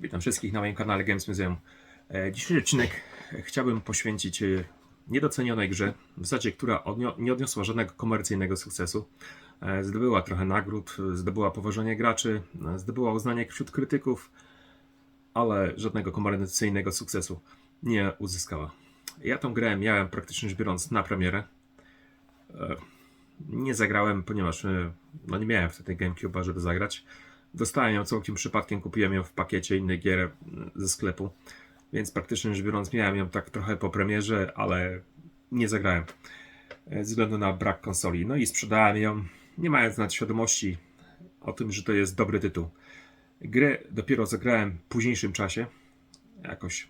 Witam wszystkich na moim kanale Games Museum. E, Dzisiejszy odcinek chciałbym poświęcić e, niedocenionej grze, w zasadzie która nie odniosła żadnego komercyjnego sukcesu. E, Zdobyła trochę nagród, zdobyła poważanie graczy, zdobyła uznanie wśród krytyków, ale żadnego komercyjnego sukcesu nie uzyskała. Ja tą grę miałem praktycznie rzecz biorąc na premierę. Nie zagrałem, ponieważ no nie miałem wtedy GameCube'a, żeby zagrać. Dostałem ją całkiem przypadkiem, kupiłem ją w pakiecie innych gier e, ze sklepu, więc praktycznie rzecz biorąc miałem ją tak trochę po premierze, ale nie zagrałem e, ze względu na brak konsoli. No i sprzedałem ją, nie mając nawet świadomości o tym, że to jest dobry tytuł. Grę dopiero zagrałem w późniejszym czasie, jakoś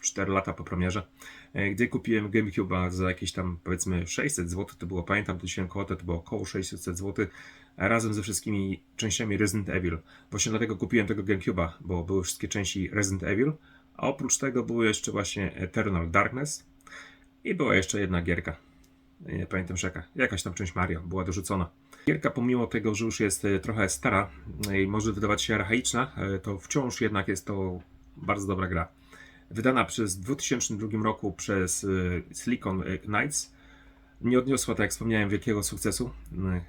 4 lata po premierze, e, gdy kupiłem GameCube'a za jakieś tam powiedzmy 600 zł, to było, pamiętam, to dzisiaj kwotę, to było około 600 zł, razem ze wszystkimi częściami Resident Evil. Właśnie dlatego kupiłem tego GameCube'a, bo były wszystkie części Resident Evil, a oprócz tego było jeszcze właśnie Eternal Darkness i była jeszcze jedna gierka. Nie pamiętam jaka, jakaś tam część Mario była dorzucona. Gierka pomimo tego, że już jest e, trochę stara e, i może wydawać się archaiczna, to wciąż jednak jest to bardzo dobra gra. Wydana przez w 2002 roku przez e, Silicon Knights, nie odniosła, tak jak wspomniałem, wielkiego sukcesu. E,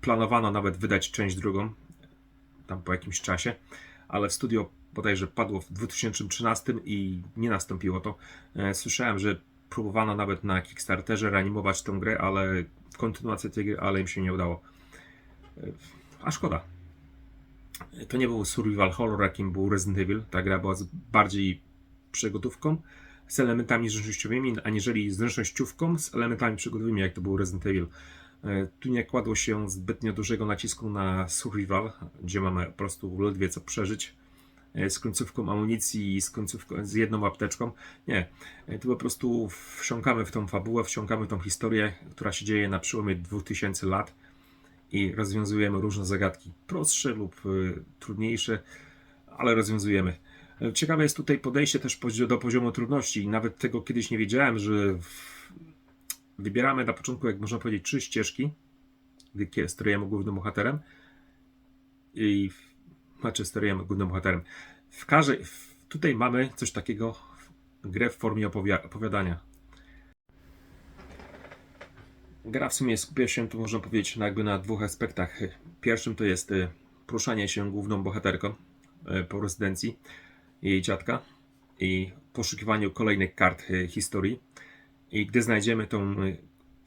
Planowano nawet wydać część drugą, tam po jakimś czasie, ale w studio bodajże padło w 2013 i nie nastąpiło to. E, Słyszałem, że próbowano nawet na Kickstarterze reanimować tę grę, ale kontynuację tej gry, ale im się nie udało. E, A szkoda. E, To nie był survival horror, jakim był Resident Evil. Ta gra była bardziej przygodówką z elementami zręcznościowymi, aniżeli zręcznościówką z elementami przygodowymi, jak to był Resident Evil. E, Tu nie kładło się zbytnio dużego nacisku na survival, gdzie mamy po prostu ledwie co przeżyć e, z końcówką amunicji i z końcówką, z jedną apteczką. Nie, E, tu po prostu wsiąkamy w tą fabułę, wsiąkamy w tą historię, która się dzieje na przełomie 2000 lat i rozwiązujemy różne zagadki, prostsze lub trudniejsze, ale rozwiązujemy. Ciekawe jest tutaj podejście też do poziomu trudności. Nawet tego kiedyś nie wiedziałem, że wybieramy na początku, jak można powiedzieć, trzy ścieżki, gdy sterujemy głównym bohaterem i znaczy sterujemy głównym bohaterem. W każdej, tutaj mamy coś takiego, grę w formie opowia- opowiadania. Gra w sumie skupia się, tu można powiedzieć, jakby na dwóch aspektach. Pierwszym to jest y, poruszanie się główną bohaterką y, po rezydencji jej dziadka i poszukiwaniu kolejnych kart y, historii. I gdy znajdziemy tą y,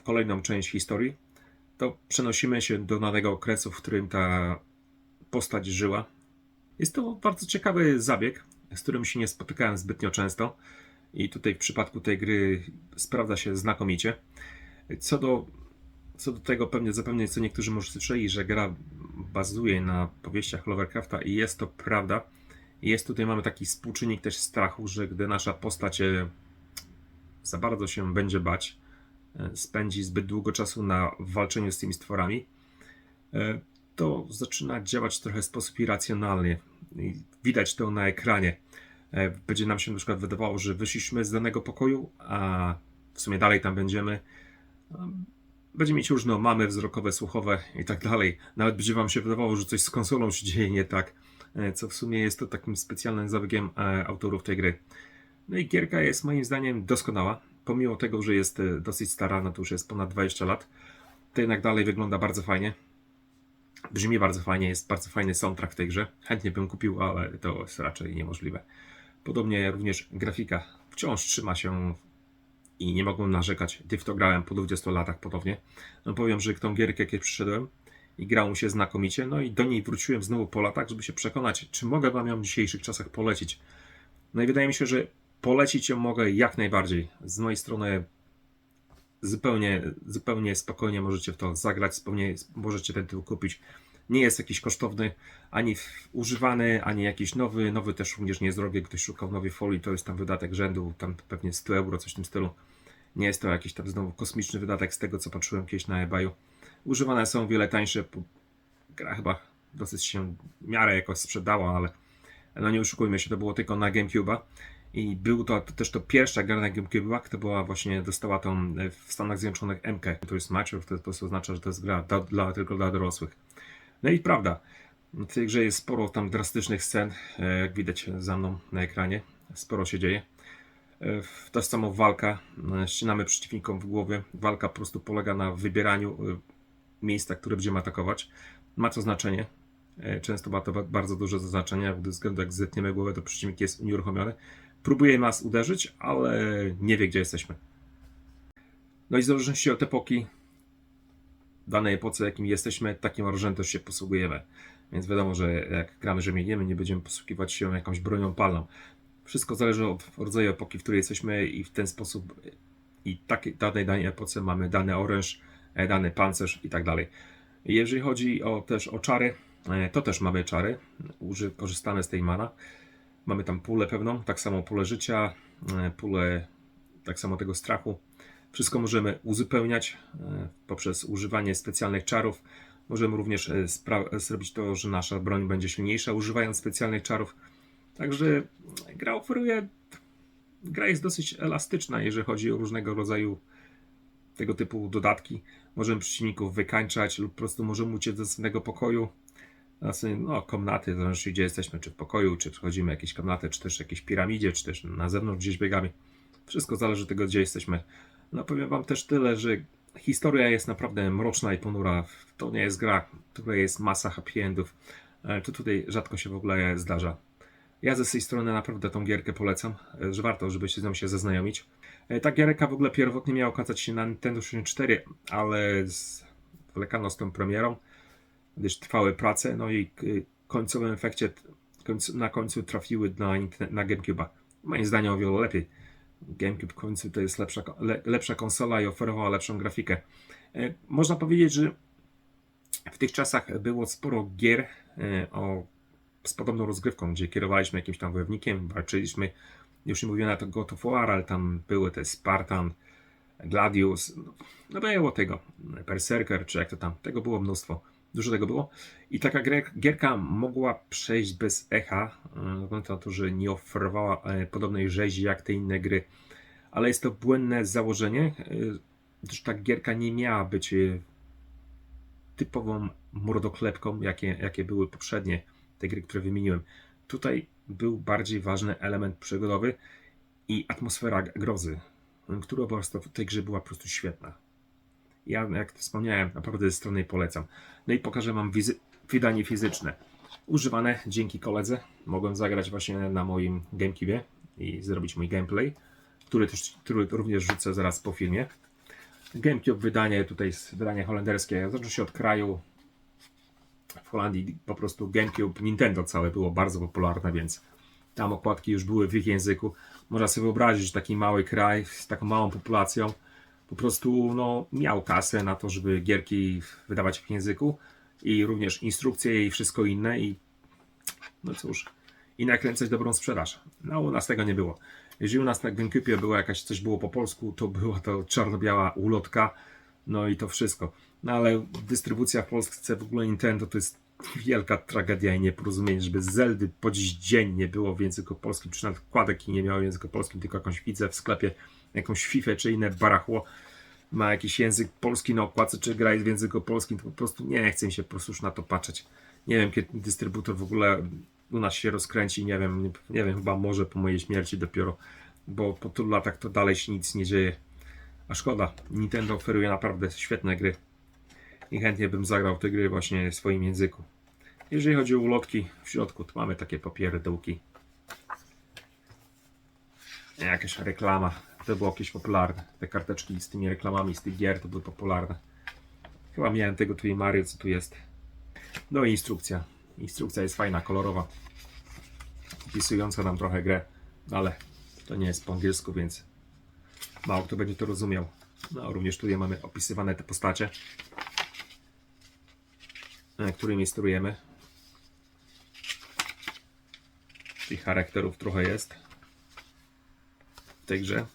kolejną część historii, to przenosimy się do danego okresu, w którym ta postać żyła. Jest to bardzo ciekawy zabieg, z którym się nie spotykałem zbytnio często. I tutaj w przypadku tej gry sprawdza się znakomicie. Co do, co do tego pewnie zapewne co niektórzy może słyszeli, że gra bazuje na powieściach Lovecrafta i jest to prawda. Jest tutaj mamy taki współczynnik też strachu, że gdy nasza postać e, za bardzo się będzie bać, e, spędzi zbyt długo czasu na walczeniu z tymi stworami, e, to zaczyna działać trochę w sposób irracjonalny. Widać to na ekranie. Będzie nam się na przykład wydawało, że wyszliśmy z danego pokoju, a w sumie dalej tam będziemy. Będzie mieć różne mamy wzrokowe, słuchowe i tak dalej. Nawet będzie wam się wydawało, że coś z konsolą się dzieje nie tak, co w sumie jest to takim specjalnym zabiegiem e, autorów tej gry. No i gierka jest moim zdaniem doskonała. Pomimo tego, że jest e, dosyć stara, no to już jest ponad 20 lat, to jednak dalej wygląda bardzo fajnie. Brzmi bardzo fajnie, jest bardzo fajny soundtrack w tej grze. Chętnie bym kupił, ale to jest raczej niemożliwe. Podobnie również grafika wciąż trzyma się i nie mogłem narzekać, gdy w to grałem po 20 latach ponownie. No powiem, że tą gierkę kiedy przyszedłem i grało mi się znakomicie, no i do niej wróciłem znowu po latach, żeby się przekonać, czy mogę wam ją w dzisiejszych czasach polecić. No i wydaje mi się, że polecić ją mogę jak najbardziej. Z mojej strony zupełnie, zupełnie spokojnie możecie w to zagrać, zupełnie możecie ten tytuł kupić. Nie jest jakiś kosztowny, ani używany, ani jakiś nowy. Nowy też również nie jest drogi. Ktoś szukał nowej folii, to jest tam wydatek rzędu, tam pewnie 100 euro, coś w tym stylu. Nie jest to jakiś tam znowu kosmiczny wydatek z tego, co patrzyłem kiedyś na eBayu. Używane są wiele tańsze. po- Gra chyba dosyć się w miarę jakoś sprzedała, ale no nie oszukujmy się, to było tylko na GameCube'a. I był to, to też to pierwsza gra na GameCube'a, która była właśnie, dostała tą e, w Stanach Zjednoczonych MK. To jest mature, to, to oznacza, że to jest gra dla, dla, tylko dla dorosłych. No i prawda, W tej grze jest sporo tam drastycznych scen, e, jak widać za mną na ekranie. Sporo się dzieje. E, To samo walka, ścinamy przeciwnikom w głowie. Walka po prostu polega na wybieraniu miejsca, które będziemy atakować. Ma to znaczenie. E, Często ma to ba- bardzo duże znaczenie, gdy względu jak zetniemy głowę, to przeciwnik jest unieruchomiony. Próbuje nas uderzyć, ale nie wie, gdzie jesteśmy. No i w zależności od epoki, danej epoce, jakim jesteśmy, takim orężem też się posługujemy. Więc wiadomo, że jak gramy rzemieniem, nie będziemy posługiwać się jakąś bronią palną. Wszystko zależy od rodzaju epoki, w której jesteśmy i w ten sposób i takiej danej, danej epoce mamy dany oręż, dany pancerz i tak dalej. Jeżeli chodzi o, też o czary, e, to też mamy czary. Uży, korzystamy z tej mana. Mamy tam pulę pewną, tak samo pulę życia, e, pulę tak samo tego strachu. Wszystko możemy uzupełniać e, poprzez używanie specjalnych czarów. Możemy również zrobić to, że nasza broń będzie silniejsza używając specjalnych czarów. Także gra oferuje. Gra jest dosyć elastyczna, jeżeli chodzi o różnego rodzaju tego typu dodatki. Możemy przeciwników wykańczać lub po prostu możemy uciec do następnego pokoju. Znaczy, no, komnaty, zależy gdzie jesteśmy, czy w pokoju, czy przechodzimy jakieś komnaty, czy też jakieś piramidzie, czy też na zewnątrz gdzieś biegamy. Wszystko zależy od tego, gdzie jesteśmy. No powiem wam też tyle, że historia jest naprawdę mroczna i ponura. To nie jest gra, której jest masa happy endów. E, To tutaj rzadko się w ogóle zdarza. Ja ze swojej strony naprawdę tą gierkę polecam, e, że warto, żeby się z nią się zaznajomić. E, Ta gierka w ogóle pierwotnie miała okazać się na Nintendo 64, ale zwlekano z tą premierą, gdyż trwały prace, no i w końcowym efekcie na końcu trafiły na, na GameCube'a. Moim zdaniem o wiele lepiej. GameCube w końcu to jest lepsza, lepsza konsola i oferowała lepszą grafikę. E, Można powiedzieć, że w tych czasach było sporo gier e, o, z podobną rozgrywką, gdzie kierowaliśmy jakimś tam wojownikiem, walczyliśmy. Już nie mówię to God of War, ale tam były te Spartan, Gladius, no, no było tego, Berserker, czy jak to tam, tego było mnóstwo. Dużo tego było. I taka gierka mogła przejść bez echa, względu na to, że nie oferowała e, podobnej rzezi jak te inne gry. Ale jest to błędne założenie, e, gdyż ta gierka nie miała być e, typową mordoklepką, jakie, jakie były poprzednie te gry, które wymieniłem. Tutaj był bardziej ważny element przygodowy i atmosfera grozy, która po prostu w tej grze była po prostu świetna. Ja, jak wspomniałem, naprawdę ze strony polecam. No i pokażę Wam wydanie fizyczne. Używane dzięki koledze. Mogłem zagrać właśnie na moim GameCube i zrobić mój gameplay, który, też, który również rzucę zaraz po filmie. GameCube wydanie tutaj jest wydanie holenderskie. Zaczął się od kraju. W Holandii po prostu GameCube, Nintendo całe było bardzo popularne, więc tam okładki już były w ich języku. Można sobie wyobrazić, że taki mały kraj z taką małą populacją po prostu no, miał kasę na to, żeby gierki wydawać w języku i również instrukcje i wszystko inne i no cóż, i nakręcać dobrą sprzedaż. No u nas tego nie było. Jeżeli u nas na GameCube było jakaś coś było po polsku, to była to czarno-biała ulotka, no i to wszystko. No ale dystrybucja w Polsce w ogóle Nintendo to jest wielka tragedia i nieporozumienie, żeby Zeldy po dziś dzień nie było w języku polskim, czy nawet kładek nie miało w języku polskim, tylko jakąś widzę w sklepie, jakąś FIFA czy inne barachło ma jakiś język polski na okładce, czy gra jest w języku polskim, to po prostu nie chce mi się po prostu już na to patrzeć. Nie wiem, kiedy dystrybutor w ogóle u nas się rozkręci, nie wiem, nie, nie wiem, chyba może po mojej śmierci dopiero, bo po tylu latach to dalej się nic nie dzieje. A szkoda, Nintendo oferuje naprawdę świetne gry i chętnie bym zagrał te gry właśnie w swoim języku. Jeżeli chodzi o ulotki, w środku to mamy takie papierdełki. Jakaś reklama. To było jakieś popularne. Te karteczki z tymi reklamami z tych gier to były popularne. Chyba miałem tego tu i Mario, co tu jest. No i instrukcja. Instrukcja jest fajna, kolorowa. Opisująca nam trochę grę, ale to nie jest po angielsku, więc mało kto będzie to rozumiał. No, również tutaj mamy opisywane te postacie, e, którymi sterujemy. Tych charakterów trochę jest w tej grze.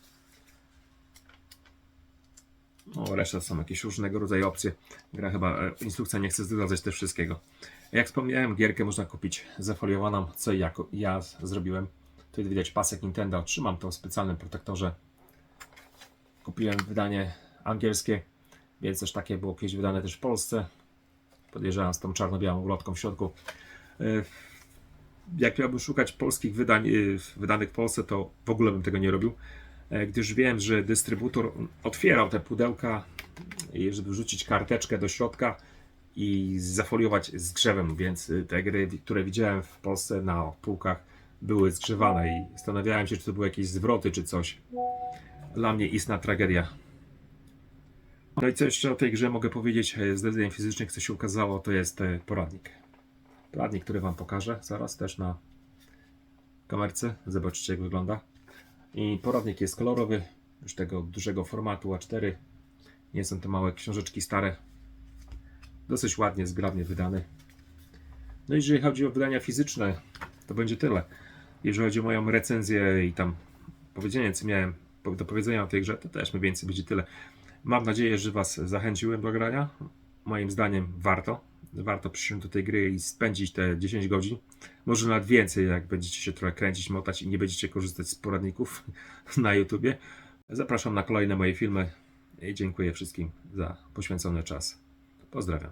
No, reszta są jakieś różnego rodzaju opcje. Gra chyba, e, instrukcja nie chce zdradzać też wszystkiego. Jak wspomniałem, gierkę można kupić zafoliowaną, co ja, ja zrobiłem. Tutaj widać pasek Nintendo. Trzymam to w specjalnym protektorze. Kupiłem wydanie angielskie, więc też takie było kiedyś wydane też w Polsce. Podejrzewam z tą czarno-białą ulotką w środku. E, Jak miałbym szukać polskich wydań y, wydanych w Polsce, to w ogóle bym tego nie robił, e, gdyż wiem, że dystrybutor otwierał te pudełka, żeby wrzucić karteczkę do środka i zafoliować z grzewem, więc te gry, które widziałem w Polsce na półkach, były zgrzewane i zastanawiałem się, czy to były jakieś zwroty, czy coś. Dla mnie istna tragedia. No i co jeszcze o tej grze mogę powiedzieć e, z design fizycznych, co się ukazało, to jest e, poradnik. Poradnik, który Wam pokażę zaraz też na kamerce. Zobaczycie, jak wygląda. I poradnik jest kolorowy, już tego dużego formatu A4. Nie są to małe książeczki stare. Dosyć ładnie, zgrabnie wydany. No i jeżeli chodzi o wydania fizyczne, to będzie tyle. Jeżeli chodzi o moją recenzję i tam powiedzenie, co miałem do powiedzenia o tej grze, to też mniej więcej będzie tyle. Mam nadzieję, że Was zachęciłem do grania. Moim zdaniem warto. Warto przyjść do tej gry i spędzić te 10 godzin. Może nawet więcej, jak będziecie się trochę kręcić, motać i nie będziecie korzystać z poradników na YouTubie. Zapraszam na kolejne moje filmy i dziękuję wszystkim za poświęcony czas. Pozdrawiam.